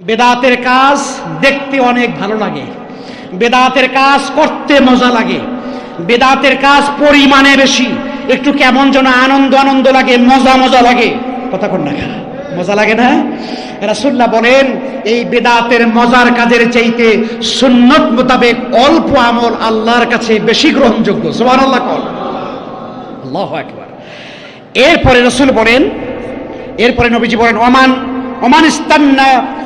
বেদাতের কাজ দেখতে অনেক ভালো লাগে। বেদাতের কাজ করতে মজা লাগে। বেদাতের কাজ পরিমাণে বেশি। একটু কেমন যেন আনন্দ আনন্দ লাগে, মজা মজা লাগে। কথা কন না মজা লাগে না? রাসুল্লাহ বলেন, এই বেদাতের মজার কাজের চাইতে সুন্নত মোতাবেক অল্প আমল আল্লাহর কাছে বেশি গ্রহণযোগ্য। সোহান আল্লাহ কল। আল্লাহ একবার এরপরে রসুল বলেন, এরপরে নবীজি বলেন, ওমান ওমান ইস্তান্না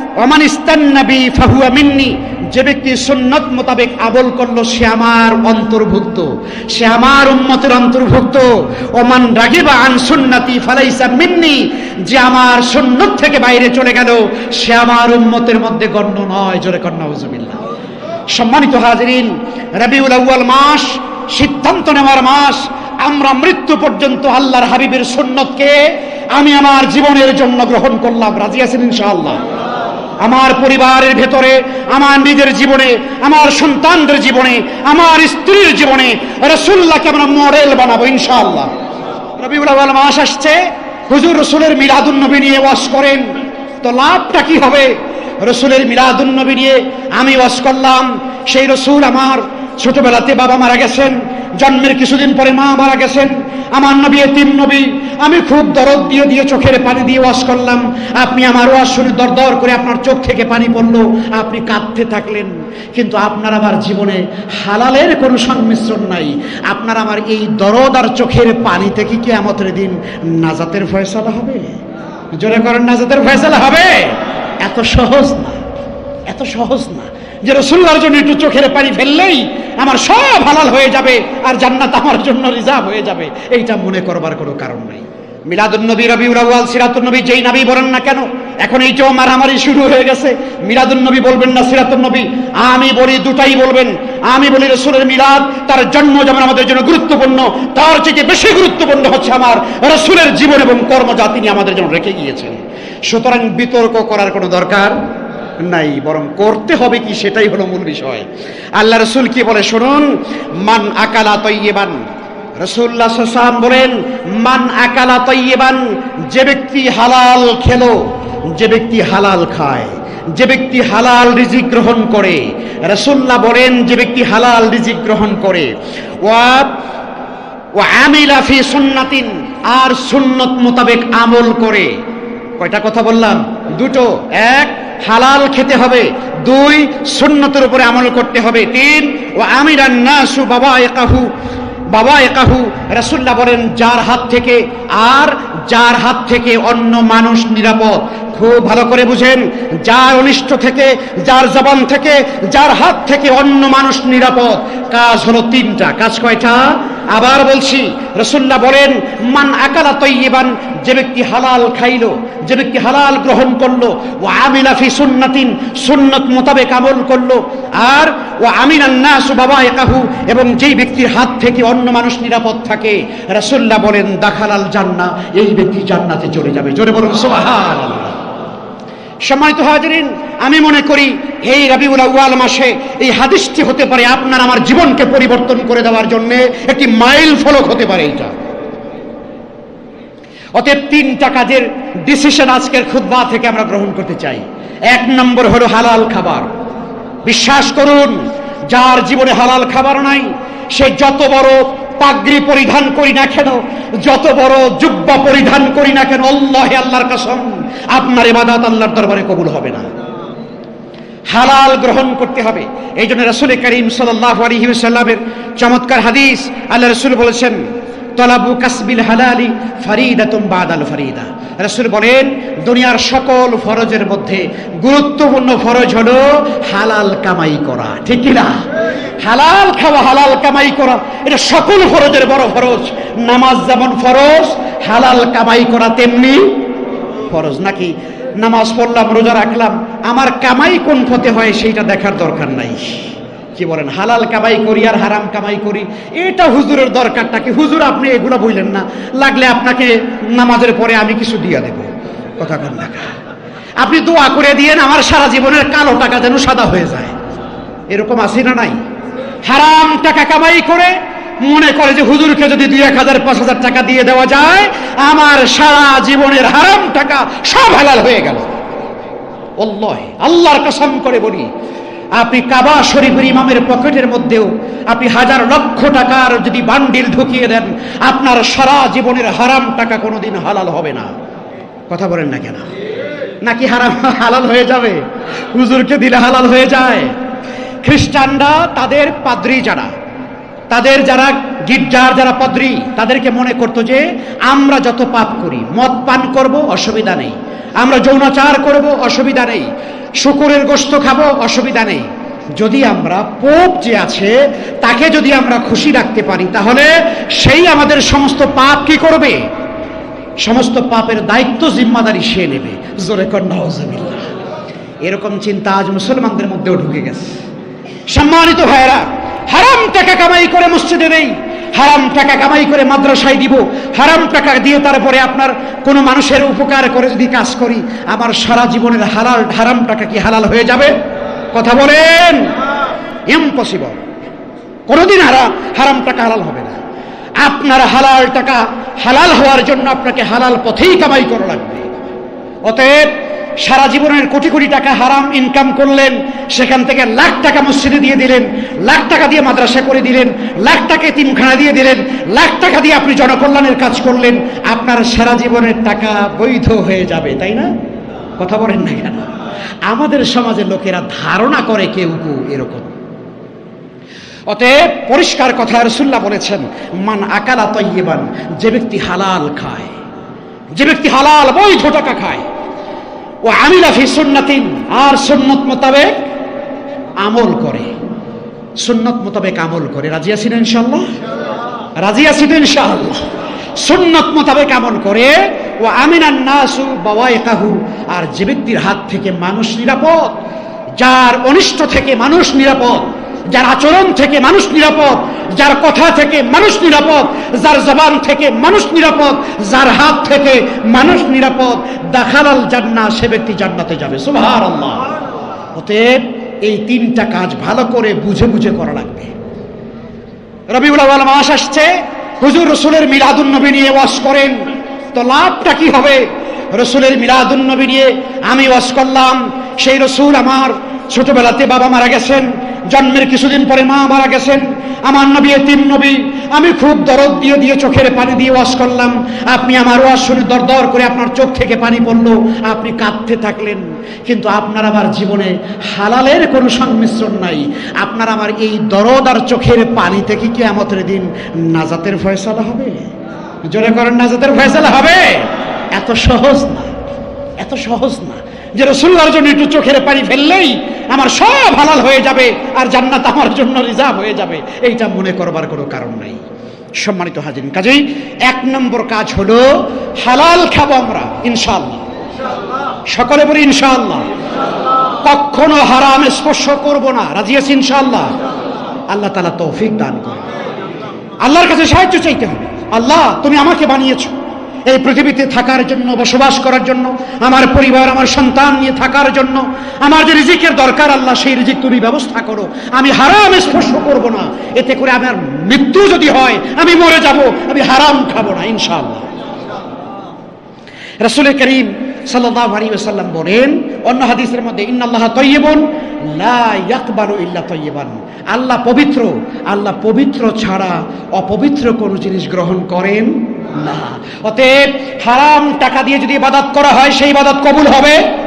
ফাহুয়া মিন্নি, যে ব্যক্তি সুন্নত মোতাবেক আবল করল, সে আমার অন্তর্ভুক্ত। সে আমার উম্মতের অন্তর্ভুক্ত। ওমান রাগিবা আন সুন্নাতি ফালাইসা মিন্নি, যে আমার সুন্নত থেকে বাইরে চলে গেল, সে আমার উম্মতের মধ্যে গণ্য নয়। জোরে কন্যা হুজুবিল্লাহ সম্মানিত হাজরিন, রবিউল আউয়াল মাস, সিদ্ধান্ত নেওয়ার মাস, আমরা মৃত্যু পর্যন্ত আল্লাহর হাবিবের সুন্নতকে আমি আমার জীবনের জন্য গ্রহণ করলাম। রাজি আছেন ইনশাআল্লাহ? আমার পরিবারের ভেতরে, আমার নিজের জীবনে, আমার সন্তানদের জীবনে, আমার স্ত্রীর জীবনে রসুল্লাহকে আমরা মডেল বানাবো, ইনশাআল্লাহ। রবিউল আউয়াল মাস আসছে, হুজুর রসুলের মিলাদুন নবী নিয়ে ওয়াশ করেন। তো লাভটা কি হবে? রসুলের মিলাদুন নবী নিয়ে আমি ওয়াশ করলাম, সেই রসুল আমার ছোটবেলাতে বাবা মারা গেছেন জন্মের কিছুদিন পরে মা মারা গেছেন। আমার নবী তিন নবী, আমি খুব দরদ দিয়ে দিয়ে চোখের পানি দিয়ে ওয়াশ করলাম। আপনি আমার ওয়াশ শুনে দর দর করে আপনার চোখ থেকে পানি পড়ল, আপনি কাঁদতে থাকলেন। কিন্তু আপনার আমার জীবনে হালালের কোনো সংমিশ্রণ নাই। আপনার আমার এই দরদ আর চোখের পানি থেকে কি আমাদের দিন নাজাতের ফয়সালা হবে? জোরে করেন, নাজাতের ফয়সালা হবে? এত সহজ না, এত সহজ না যে রসুল্লার জন্য একটু চোখের পানি ফেললেই আমার সব হালাল হয়ে যাবে আর জান্নাত আমার জন্য রিজার্ভ হয়ে যাবে। এইটা মনে করবার কোনো কারণ নাই। মিলাদুল নবী রবিউল আউয়াল সিরাতুল নবী যেই নবী বলেন না কেন, এখন এইটাও মারামারি শুরু হয়ে গেছে মিলাদুল নবী বলবেন না সিরাতুল নবী আমি বলি দুটাই বলবেন। আমি বলি রসুলের মিলাদ, তার জন্ম যেমন আমাদের জন্য গুরুত্বপূর্ণ, তার চেয়ে বেশি গুরুত্বপূর্ণ হচ্ছে আমার রসুলের জীবন এবং কর্ম যা তিনি আমাদের জন্য রেখে গিয়েছেন। সুতরাং বিতর্ক করার কোনো দরকার? নাই, বরং করতে হবে কি সেটাই হলো মূল বিষয়। আল্লাহ রসুল কি বলে, শুনুন, মান আকালা তৈবান রসুল্লাহ সাল্লাম বলেন, মান আকালা তৈবান যে ব্যক্তি হালাল খেলো, যে ব্যক্তি হালাল খায়, যে ব্যক্তি হালাল রিজিক গ্রহণ করে, রসুল্লাহ বলেন, যে ব্যক্তি হালাল রিজিক গ্রহণ করে, ওয়া ও আমিলা ফি সুন্নাতিন, আর সুন্নত মোতাবেক আমল করে। কয়টা কথা বললাম? দুটো। এক হালাল খেতে হবে। দুই, সুন্নতের উপরে আমল করতে হবে। তিন ও আমিরান নাসু বাবা একাহু বাবা একাহু রাসুল্লাহ বলেন, যার হাত থেকে আর যার হাত থেকে অন্য মানুষ নিরাপদ। খুব ভালো করে বুঝেন, যার অনিষ্ট থেকে, যার জবান থেকে, যার হাত থেকে অন্য মানুষ নিরাপদ। কাজ হলো তিনটা। কাজ কয়টা? আবার বলছি, রসুল্লাহ বলেন, মান আকালা তৈবান যে ব্যক্তি হালাল খাইলো, যে ব্যক্তি হালাল গ্রহণ করল, ও আমিলাফি সুন্নাতিন, সুন্নত মোতাবেক আমল করল, আর ও আমিনান নাস বাবা একাহু এবং যেই ব্যক্তির হাত থেকে অন্য মানুষ নিরাপদ থাকে, রসুল্লাহ বলেন, দাখালাল জান্না এই ব্যক্তি জান্নাতে চলে যাবে। জোরে বলুন সোহান সম্মানিত হাজরিন, আমি মনে করি এই রবিউল আউয়াল মাসে এই হাদিসটি হতে পারে আপনার আমার জীবনকে পরিবর্তন করে দেওয়ার জন্য একটি মাইল ফলক হতে পারে এটা অতএব তিনটা কাজের ডিসিশন আজকের খুদ্া থেকে আমরা গ্রহণ করতে চাই। এক নম্বর হলো হালাল খাবার। বিশ্বাস করুন, যার জীবনে হালাল খাবার নাই, সে যত বড় পাগড়ি পরিধান করি না কেন? যত বড় জুব্বা পরিধান করি না কেন? অল্লাহে আল্লাহর কাসম, আপনার এমাদাত আল্লাহর দরবারে কবুল হবে না। হালাল গ্রহণ করতে হবে। এই জন্য রসুল করিম সাল্লাহ আলহিউসাল্লামের চমৎকার হাদিস আল্লাহ রসুল বলেছেন তলাবু কাসবিল হালালি ফারিদাতুম বাদাল ফারিদা। রসুল বলেন, দুনিয়ার সকল ফরজের মধ্যে গুরুত্বপূর্ণ ফরজ হলো হালাল কামাই করা। ঠিক না? হালাল খাওয়া, হালাল কামাই করা, এটা সকল ফরজের বড় ফরজ। নামাজ যেমন ফরজ, হালাল কামাই করা তেমনি ফরজ। নাকি নামাজ পড়লাম, রোজা রাখলাম, আমার কামাই কোন পথে হয় সেইটা দেখার দরকার নাই। কি বলেন, হালাল কামাই করি আর হারাম কামাই করি, এটা হুজুরের দরকারটা কি? হুজুর, আপনি এগুলো বললেন না, লাগলে আপনাকে নামাজের পরে আমি কিছু দিয়ে দেব। কথা কন দেখা আপনি দোয়া করে দিয়েন, আমার সারা জীবনের কালো টাকা যেন সাদা হয়ে যায়। এরকম আছে না নাই? হারাম টাকা কামাই করে মনে করে যে হুজুরকে যদি দুই এক হাজার, পাঁচ হাজার টাকা দিয়ে দেওয়া যায়, আমার সারা জীবনের হারাম টাকা সব হালাল হয়ে গেল। আল্লাহর কসম করে বলি আপনি কাবা শরীফের ইমামের পকেটের মধ্যেও আপনি হাজার লক্ষ টাকার যদি বান্ডিল ঢুকিয়ে দেন, আপনার সারা জীবনের হারাম টাকা কোনোদিন হালাল হবে না। কথা বলেন না কেন? নাকি হারাম হালাল হয়ে যাবে? হুজুরকে দিলে হালাল হয়ে যায়। খ্রিস্টানরা তাদের পাদ্রি যারা, তাদের যারা গির্জার যারা পাদ্রি, তাদেরকে মনে করতো যে আমরা যত পাপ করি, মদ পান করব, অসুবিধা নেই। আমরা যৌনাচার করব, অসুবিধা নেই। শুকুরের গোস্ত খাব, অসুবিধা নেই। যদি আমরা পোপ যে আছে, তাকে যদি আমরা খুশি রাখতে পারি, তাহলে সেই আমাদের সমস্ত পাপ কি করবে? সমস্ত পাপের দায়িত্ব জিম্মাদারি সে নেবে। জোরে কন্যা এরকম চিন্তা আজ মুসলমানদের মধ্যেও ঢুকে গেছে। সম্মানিত ভাইয়েরা, হারাম টাকা কামাই করে মসজিদে নেই। হারাম টাকা কামাই করে মাদ্রাসায় দিব, হারাম টাকা দিয়ে তারপরে আপনার কোনো মানুষের উপকার করে যদি কাজ করি, আমার সারা জীবনের হালাল, হারাম টাকা কি হালাল হয়ে যাবে? কথা বলেন। ইম্পসিবল কোনোদিন হারা হারাম টাকা হালাল হবে না। আপনার হালাল টাকা হালাল হওয়ার জন্য আপনাকে হালাল পথেই কামাই করা লাগবে। অতএব সারা জীবনের কোটি কোটি টাকা হারাম ইনকাম করলেন, সেখান থেকে লাখ টাকা মসজিদে দিয়ে দিলেন, লাখ টাকা দিয়ে মাদ্রাসা করে দিলেন, লাখ টাকা তিনখানা দিয়ে দিলেন, লাখ টাকা দিয়ে আপনি জনকল্যাণের কাজ করলেন, আপনার সারা জীবনের টাকা বৈধ হয়ে যাবে, তাই না? কথা বলেন না কেন? আমাদের সমাজের লোকেরা ধারণা করে কেউ কেউ এরকম। অতএব পরিষ্কার কথা রসুল্লাহ বলেছেন, মান আকালা তৈবান যে ব্যক্তি হালাল খায়, যে ব্যক্তি হালাল বৈধ টাকা খায় ও আমিলা ফি সুন্নাতিন, আর সুন্নত মোতাবেক আমল করে। সুন্নত মোতাবেক আমল করে। রাজি আছেন ইনশাল্লাহ রাজি আছেন ইনশাআল্লাহ। সুন্নত মোতাবেক আমল করে। ও আমিনান নাসু বাবাই কাহু আর যে ব্যক্তির হাত থেকে মানুষ নিরাপদ, যার অনিষ্ট থেকে মানুষ নিরাপদ, যার আচরণ থেকে মানুষ নিরাপদ যার কথা থেকে মানুষ নিরাপদ, যার জবান থেকে মানুষ নিরাপদ, যার হাত থেকে মানুষ নিরাপদ, দাখালাল জান্না সে ব্যক্তি জান্নাতে যাবে। সুভার অতএব এই তিনটা কাজ ভালো করে বুঝে বুঝে করা লাগবে। রবিউল আওয়াল মাস আসছে, হুজুর রসুলের মিলাদুন নবী নিয়ে ওয়াশ করেন। তো লাভটা কি হবে? রসুলের মিলাদুন নবী নিয়ে আমি ওয়াশ করলাম। সেই রসুল আমার ছোটবেলাতে বাবা মারা গেছেন, জন্মের কিছুদিন পরে মা মারা গেছেন। আমার নবী তিন নবী, আমি খুব দরদ দিয়ে দিয়ে চোখের পানি দিয়ে ওয়াশ করলাম। আপনি আমার ওয়াশ শুনে দর করে আপনার চোখ থেকে পানি পড়ল, আপনি কাঁদতে থাকলেন। কিন্তু আপনার আমার জীবনে হালালের কোনো সংমিশ্রণ নাই। আপনার আমার এই দরদ আর চোখের পানি থেকে কি আমাদের দিন নাজাতের ফয়সালা হবে। জোরে করেন, নাজাতের ফয়সালা হবে। এত সহজ না, এত সহজ না যে রসুল্লার জন্য একটু চোখের পানি ফেললেই আমার সব হালাল হয়ে যাবে আর জান্নাত আমার জন্য রিজার্ভ হয়ে যাবে। এইটা মনে করবার কোনো কারণ নাই। সম্মানিত হাজিন কাজেই এক নম্বর কাজ হলো, হালাল খাব আমরা ইনশাল্লাহ সকলে বলি ইনশাল্লাহ কখনো হারাম স্পর্শ করব না। রাজি আছি ইনশাআল্লাহ? আল্লাহ তালা তৌফিক দান করে আল্লাহর কাছে সাহায্য চাইতে হবে। আল্লাহ, তুমি আমাকে বানিয়েছো। এই পৃথিবীতে থাকার জন্য, বসবাস করার জন্য, আমার পরিবার, আমার সন্তান নিয়ে থাকার জন্য, আমার যে রিজিকের দরকার, আল্লাহ, সেই রিজিক তুমি ব্যবস্থা করো। আমি হারাম স্পর্শ করব না। এতে করে আমার মৃত্যু যদি হয়, আমি মরে যাব, আমি হারাম খাব না, ইনশাআল্লাহ। রসুল করিম সাল্লাহ আলী সাল্লাম বলেন, অন্য হাদিসের মধ্যে, ইন্নাল্লাহ তৈবন ইল্লা তৈবান আল্লাহ পবিত্র আল্লাহ পবিত্র ছাড়া অপবিত্র কোনো জিনিস গ্রহণ করেন না। অতএব হারাম টাকা দিয়ে যদি ইবাদত করা হয়, সেই ইবাদত কবুল হবে।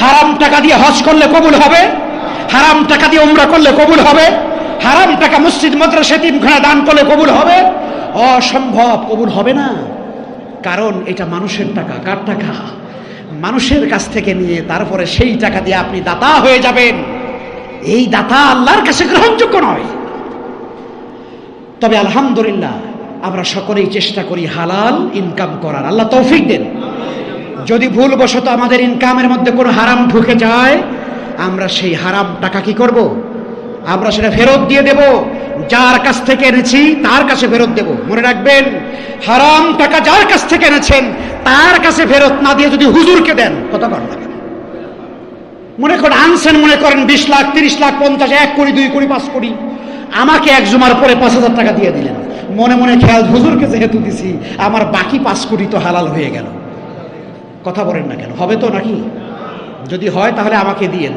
হারাম টাকা দিয়ে হজ করলে কবুল হবে। হারাম টাকা দিয়ে উমরা করলে কবুল হবে। হারাম টাকা মসজিদ মাদ্রাসা তিনখানা দান করলে কবুল হবে। অসম্ভব, কবুল হবে না। কারণ এটা মানুষের টাকা। কার টাকা? মানুষের কাছ থেকে নিয়ে তারপরে সেই টাকা দিয়ে আপনি দাতা হয়ে যাবেন। এই দাতা আল্লাহর কাছে গ্রহণযোগ্য নয়। তবে আলহামদুলিল্লাহ আমরা সকলেই চেষ্টা করি হালাল ইনকাম করার। আল্লাহ তৌফিক দেন। যদি ভুলবশত আমাদের ইনকামের মধ্যে কোনো হারাম ঢুকে যায়, আমরা সেই হারাম টাকা কি করব? আমরা সেটা ফেরত দিয়ে দেব। যার কাছ থেকে এনেছি, তার কাছে ফেরত দেব। মনে রাখবেন, হারাম টাকা যার কাছ থেকে এনেছেন, তার কাছে ফেরত না দিয়ে যদি হুজুরকে দেন, কত কর মনে করেন, আনছেন মনে করেন বিশ লাখ, তিরিশ লাখ, পঞ্চাশ, এক কোটি, দুই কোটি, পাঁচ কোটি। আমাকে এক জুমার পরে পাঁচ হাজার টাকা দিয়ে দিলেন। মনে মনে খেয়াল, হুজুরকে যেহেতু দিছি, আমার বাকি পাঁচ কোটি তো হালাল হয়ে গেল। কথা বলেন না কেন? হবে তো নাকি? যদি হয় তাহলে আমাকে দিয়েন।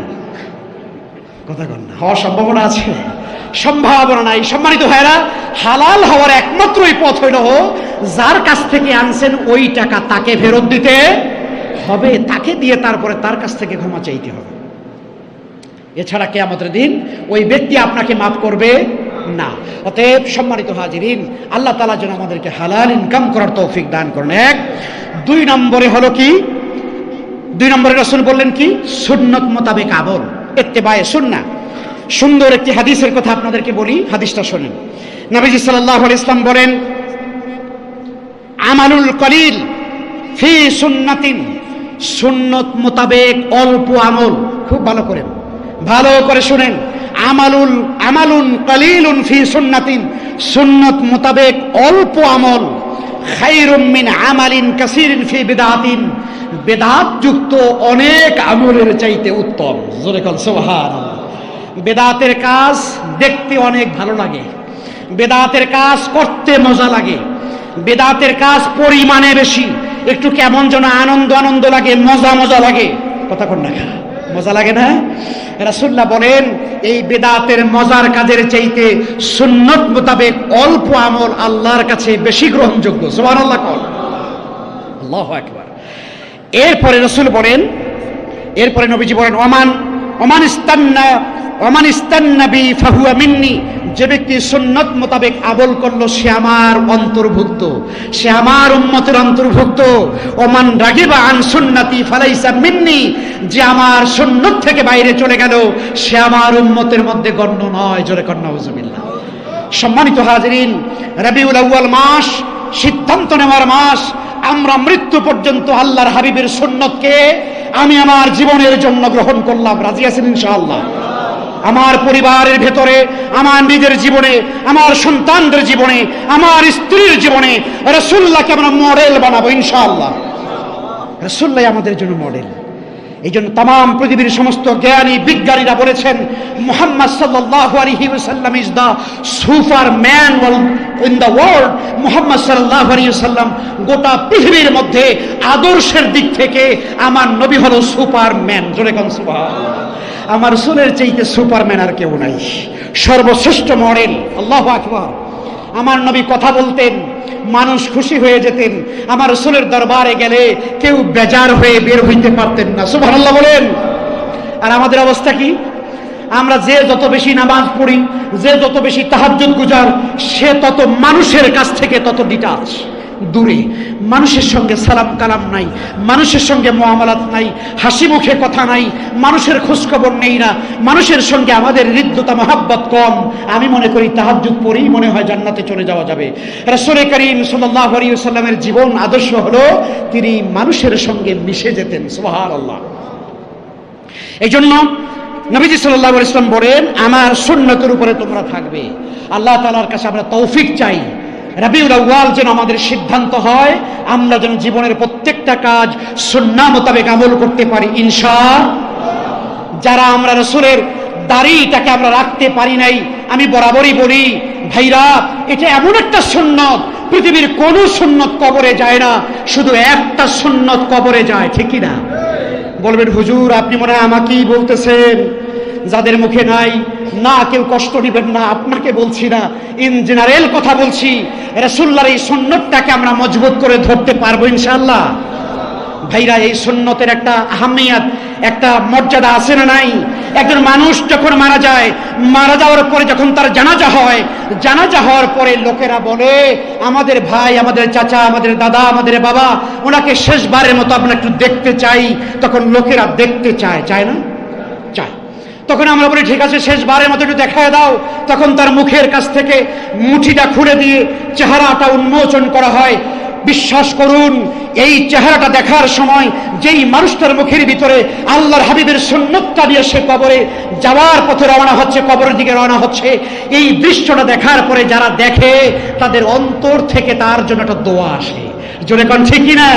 কথা কন না। হওয়ার সম্ভাবনা আছে? সম্ভাবনা নাই। সম্মানিত ভাইরা হালাল হওয়ার একমাত্রই পথ হইল যার কাছ থেকে আনছেন ওই টাকা তাকে ফেরত দিতে হবে। তাকে দিয়ে তারপরে তার কাছ থেকে ক্ষমা চাইতে হবে। এছাড়া কেয়ামতের দিন ওই ব্যক্তি আপনাকে মাফ করবে। না। অতএব সম্মানিত হাজিরিন, আল্লাহ তালা যেন আমাদেরকে হালাল ইনকাম করার তৌফিক দান করেন। এক, দুই নম্বরে হলো কি? দুই নম্বরে রসুল বললেন কি? সুন্নত মোতাবেক আমল এত্তেবায়ে সুন্না সুন্দর একটি হাদিসের কথা আপনাদেরকে বলি, হাদিসটা শোনেন। নবীজি আলাইহি ইসলাম বলেন, আমালুল কলিল ফি সুন্নাতিন। সুন্নত মোতাবেক অল্প আমল। খুব ভালো করেন ভালো করে শুনেন। আমালুল, আমালুন কলিলুন ফি সুন্নাতিন। সুন্নত মোতাবেক অল্প আমল, খাইরুম মিন আমালিন কাসিরিন ফি বিদাতিন। বেদাত যুক্ত অনেক আমলের চাইতে উত্তম। জোরে কল সুবহানাল্লাহ। বেদাতের কাজ দেখতে অনেক ভালো লাগে। বেদাতের কাজ করতে মজা লাগে। বেদাতের কাজ পরিমাণে বেশি। একটু কেমন যেন আনন্দ আনন্দ লাগে, মজা মজা লাগে। কথা কন না মজা লাগে না? রাসুল্লাহ বলেন, এই বেদাতের মজার কাজের চাইতে সুন্নত মোতাবেক অল্প আমল আল্লাহর কাছে বেশি গ্রহণযোগ্য। সোহান আল্লাহ কল আল্লাহ একবার এরপরে রসুল বলেন, এরপরে নবীজি বলেন, ওমান ওমান ইস্তান্না, ওমান ইস্তান্নাবি ফাহুয়া মিন্নি যে ব্যক্তি সুন্নত মোতাবেক আবল করল, সে আমার অন্তর্ভুক্ত। সে আমার উম্মতের অন্তর্ভুক্ত। ওমান রাগিবা আন সুন্নাতি ফালাইসা মিন্নি, যে আমার সুন্নত থেকে বাইরে চলে গেল, সে আমার উম্মতের মধ্যে গণ্য নয়, জোরে কন্যা হুজুবিল্লাহ সম্মানিত হাজিরিন, রবিউল আউয়াল মাস, সিদ্ধান্ত নেওয়ার মাস, আমরা মৃত্যু পর্যন্ত আল্লাহর হাবিবের সুন্নতকে আমি আমার জীবনের জন্য গ্রহণ করলাম। রাজি আছেন ইনশাআল্লাহ? আমার পরিবারের ভেতরে, আমার নিজের জীবনে, আমার সন্তানদের জীবনে, আমার স্ত্রীর জীবনে রসুল্লাহকে আমরা মডেল বানাবো, ইনশাআল্লাহ। রসুল্লাহ আমাদের জন্য মডেল। এই জন্য তাম পৃথিবীর সমস্ত জ্ঞানী বিজ্ঞানীরা বলেছেন, মোহাম্মদ সাল্লাল্লাহু আলাইহি ওয়াসাল্লাম is the super man in the world Muhammad সাল্লাল্লাহু আলাইহি ওয়াসাল্লাম গোটা পৃথিবীর মধ্যে আদর্শের দিক থেকে আমার নবী হলো সুপার ম্যান জোরে কোন সুবহানাল্লাহ। আমার রসুলের চাইতে সুপারম্যান আর কেউ নাই। সর্বশ্রেষ্ঠ মডেল, আল্লাহু আকবার। আমার নবী কথা বলতেন, মানুষ খুশি হয়ে যেতেন, আমার রসুলের দরবারে গেলে কেউ বেজার হয়ে বের হইতে পারতেন না। সুবহানাল্লাহ বলেন। আর আমাদের অবস্থা কি? আমরা যে যত বেশি নামাজ পড়ি, যে যত বেশি তাহাজ্জুদ গুজার, সে তত মানুষের কাছ থেকে তত ডিটাচ দূরে। মানুষের সঙ্গে সালাম কালাম নাই, মানুষের সঙ্গে মহামালাত নাই, হাসি মুখে কথা নাই, মানুষের খোঁজখবর নেই না, মানুষের সঙ্গে আমাদের হৃদ্যতা, মহাব্বত কম। আমি মনে করি তাহাজ্জুদ পরেই মনে হয় জান্নাতে চলে যাওয়া যাবে। রাসূল করিম সাল্লাল্লাহু আলাইহি ওয়াসাল্লামের জীবন আদর্শ হলো, তিনি মানুষের সঙ্গে মিশে যেতেন, সুবহানাল্লাহ। এই জন্য নবীজি সাল্লাহ ইসলাম বলেন, আমার সুন্নতের উপরে তোমরা থাকবে। আল্লাহ তালার কাছে আমরা তৌফিক চাই। রবিউল আউ্য়াল যেন আমাদের সিদ্ধান্ত হয়, আমরা যেন জীবনের প্রত্যেকটা কাজ সুন্না মোতাবেক আমল করতে পারি ইনশা যারা আমরা রসুলের দাড়িটাকে আমরা রাখতে পারি নাই, আমি বরাবরই বলি, ভাইরা, এটা এমন একটা সুন্নত, পৃথিবীর কোনো সুন্নত কবরে যায় না, শুধু একটা সুন্নত কবরে যায় ঠিকই না বলবেন, হুজুর, আপনি মনে হয় আমাকেই বলতেছেন, যাদের মুখে নাই না, কেউ কষ্ট নেবেন না, আপনাকে বলছি না। ইন জেনারেল কথা বলছি রসুল্লার এই সুন্নতটাকে আমরা মজবুত করে ধরতে পারব ইনশাল্লাহ ভাইরা, এই সুন্নতের একটা আহমিয়াত, একটা মর্যাদা আছে না নাই? একজন মানুষ যখন মারা যায়, মারা যাওয়ার পরে যখন তার জানাজা হয়, জানাজা হওয়ার পরে লোকেরা বলে, আমাদের ভাই, আমাদের চাচা, আমাদের দাদা, আমাদের বাবা, ওনাকে শেষবারের মতো আমরা একটু দেখতে চাই। তখন লোকেরা দেখতে চায় চায় না? তখন আমরা বলি, ঠিক আছে, শেষবারের মতো একটু দেখায় দাও। তখন তার মুখের কাছ থেকে মুঠিটা খুলে দিয়ে চেহারাটা উন্মোচন করা হয়। বিশ্বাস করুন, এই চেহারাটা দেখার সময় যেই মানুষটার মুখের ভিতরে আল্লাহর হাবিবের সুন্নতটা দিয়ে সে কবরে যাওয়ার পথে রওনা হচ্ছে, কবরের দিকে রওনা হচ্ছে, এই দৃশ্যটা দেখার পরে যারা দেখে, তাদের অন্তর থেকে তার জন্য একটা দোয়া আসে। জোরে কন, ঠিক না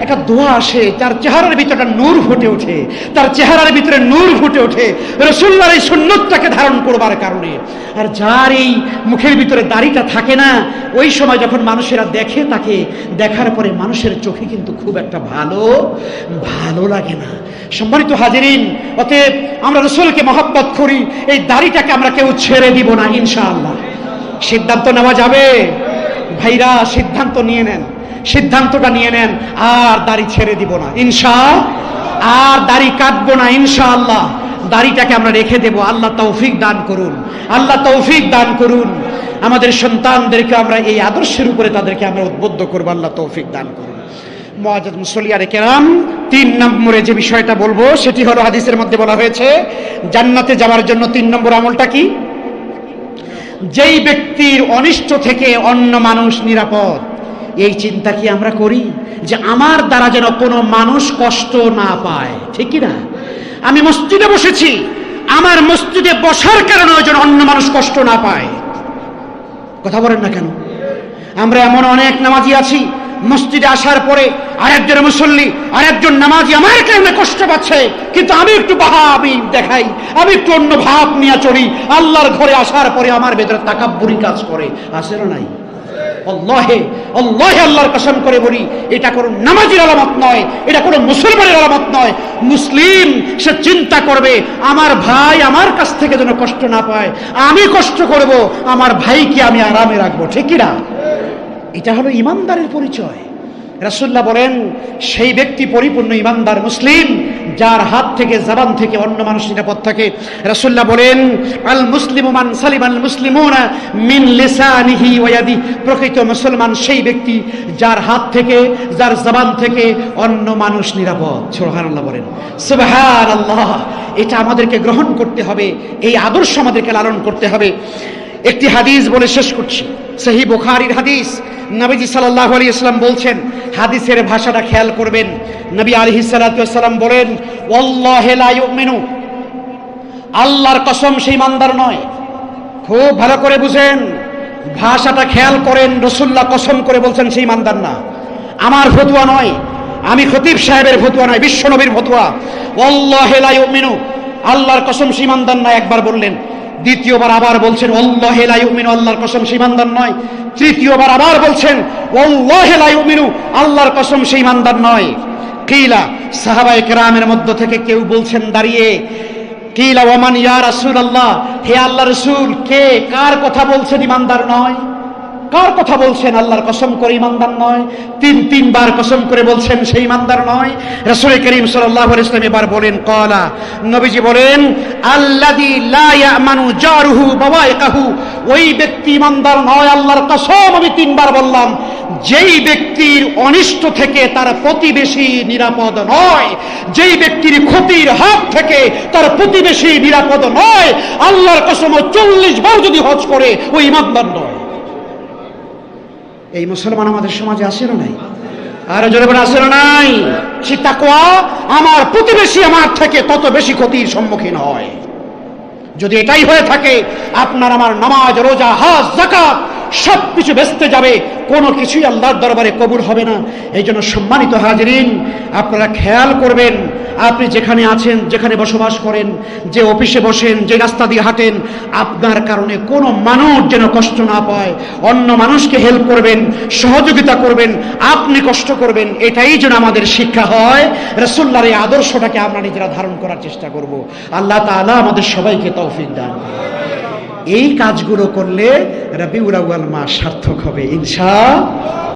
একটা দোয়া আসে, তার চেহারার ভিতরে একটা নূর ফুটে ওঠে। তার চেহারার ভিতরে নূর ফুটে ওঠে। রসুল্লার এই সুন্নতটাকে ধারণ করবার কারণে। আর যার এই মুখের ভিতরে দাড়িটা থাকে না, ওই সময় যখন মানুষেরা দেখে তাকে, দেখার পরে মানুষের চোখে কিন্তু খুব একটা ভালো ভালো লাগে না। সম্মানিত হাজিরিন, অতএব আমরা রসুলকে মহাব্বত করি, এই দাড়িটাকে আমরা কেউ ছেড়ে দিব না, ইনশাআল্লাহ। সিদ্ধান্ত নেওয়া যাবে। ভাইরা, সিদ্ধান্ত নিয়ে নেন। সিদ্ধান্তটা নিয়ে নেন, আর দাড়ি ছেড়ে দিব না। ইনশা আর দাড়ি কাটবো না, ইনশাআল্লাহ। দাড়িটাকে আমরা রেখে দেব। আল্লাহ তৌফিক দান করুন। আল্লাহ তৌফিক দান করুন। আমাদের সন্তানদেরকে আমরা এই আদর্শের উপরে তাদেরকে আমরা উদ্বুদ্ধ করব। আল্লাহ তৌফিক দান করুন। মহাজাদ মুসলিয়ারে কেরাম, তিন নম্বরে যে বিষয়টা বলব, সেটি হলো হাদিসের মধ্যে বলা হয়েছে, জান্নাতে যাওয়ার জন্য তিন নম্বর আমলটা কি? যেই ব্যক্তির অনিষ্ট থেকে অন্য মানুষ নিরাপদ এই চিন্তা কি আমরা করি? যে আমার দ্বারা যেন কোনো মানুষ কষ্ট না পায়। ঠিক না আমি মসজিদে বসেছি। আমার মসজিদে বসার কারণে যেন অন্য মানুষ কষ্ট না পায়। কথা বলেন না কেন? আমরা এমন অনেক নামাজি আছি। মসজিদে আসার পরে আরেকজন মুসল্লি, আরেকজন নামাজি আমার কারণে কষ্ট পাচ্ছে। কিন্তু আমি একটু আমি দেখাই। আমি একটু অন্য ভাব নিয়ে চলি। আল্লাহর ঘরে আসার পরে আমার ভেতরে তাকাব্বুরি কাজ করে। আসে না নাই? অল্লাহে অল্লাহে আল্লাহর কসম করে বলি, এটা কোনো নামাজির আলামত নয়, এটা কোনো মুসলমানের আলামত নয়। মুসলিম, সে চিন্তা করবে, আমার ভাই আমার কাছ থেকে যেন কষ্ট না পায়, আমি কষ্ট করব, আমার ভাইকে আমি আরামে রাখব, ঠিক কিনা এটা হলো ইমানদারের পরিচয়। রাসুল্লাহ বলেন, সেই ব্যক্তি পরিপূর্ণ ইমানদার মুসলিম, যার হাত থেকে জবান থেকে অন্য মানুষ নিরাপদ থাকে। রাসুল্লাহ বলেন, আল মুসলিম মান সালিম আল মুসলিমুনা মিন লিসানিহি ওয়াদি প্রকৃত মুসলমান সেই ব্যক্তি যার হাত থেকে, যার জবান থেকে অন্য মানুষ নিরাপদ। সুবহানাল্লাহ বলেন। সুবহানাল্লাহ, এটা আমাদেরকে গ্রহণ করতে হবে, এই আদর্শ আমাদেরকে লালন করতে হবে। একটি হাদিস বলে শেষ করছি। সেই বুখারির হাদিস। নবীজি সাল্লাহ আলী ইসলাম বলছেন, হাদিসের ভাষাটা খেয়াল করবেন। নবী আলী সাল্লাম বলেন মেনু আল্লাহর কসম সেই মান্দার নয়। খুব ভালো করে বুঝেন, ভাষাটা খেয়াল করেন রসুল্লাহ কসম করে বলছেন সেই মান্দার না। আমার ফতুয়া নয়, আমি খতিব সাহেবের ফতুয়া নয় বিশ্বনবীর ফতুয়া। মেনু আল্লাহর কসম সীমান্দার না, একবার বললেন। দ্বিতীয়বার আবার বলছেন অল্লাহিন আল্লাহর কসম সীমান্দার নয়। তৃতীয়বার আবার বলছেন অল্লাহিনু আল্লাহর কসম সীমান্দার নয়। কিলা সাহাবাই কেরামের মধ্য থেকে কেউ বলছেন, দাঁড়িয়ে। কিলা ওমান ইয়া রাসুল আল্লাহ হে আল্লাহ রসুল, কে কার কথা বলছেন, ইমানদার নয়? কার কথা বলছেন? আল্লাহর কসম করে ইমানদার নয়। তিন, তিনবার কসম করে বলছেন সেই ইমানদার নয়। রাসূল করিম সাল্লাল্লাহু আলাইহি ওয়াসাল্লাম এবার বলেন কলা নবীজি বলেন, আল্লাযী লা ইয়ামানু জারুহু বাওয়াইকাহু ওই ব্যক্তি ইমানদার নয়, আল্লাহর কসম আমি তিনবার বললাম। যেই ব্যক্তির অনিষ্ট থেকে তার প্রতিবেশী নিরাপদ নয়, যেই ব্যক্তির ক্ষতির হাত থেকে তার প্রতিবেশী নিরাপদ নয়, আল্লাহর কসম চল্লিশ বার যদি হজ করে, ওই ইমানদার নয়। এই মুসলমান আমাদের সমাজে আসে না নাই। আর জোরে বলে আসে না নাই। সে কোয়া আমার প্রতিবেশী আমার থেকে তত বেশি ক্ষতির সম্মুখীন হয়। যদি এটাই হয়ে থাকে, আপনার আমার নামাজ, রোজা, হাজ জাকাত সব কিছু বেসতে যাবে। কোনো কিছুই আল্লাহর দরবারে কবুল হবে না। এই জন্য সম্মানিত হাজরিন, আপনারা খেয়াল করবেন, আপনি যেখানে আছেন, যেখানে বসবাস করেন, যে অফিসে বসেন, যে রাস্তা দিয়ে হাঁটেন, আপনার কারণে কোনো মানুষ যেন কষ্ট না পায়। অন্য মানুষকে হেল্প করবেন, সহযোগিতা করবেন, আপনি কষ্ট করবেন, এটাই যেন আমাদের শিক্ষা হয়। রসুল্লার এই আদর্শটাকে আমরা নিজেরা ধারণ করার চেষ্টা করব। আল্লাহ তাআলা আমাদের সবাইকে তৌফিক দান। এই কাজগুলো করলে রবিউল মাস সার্থক হবে ইনশা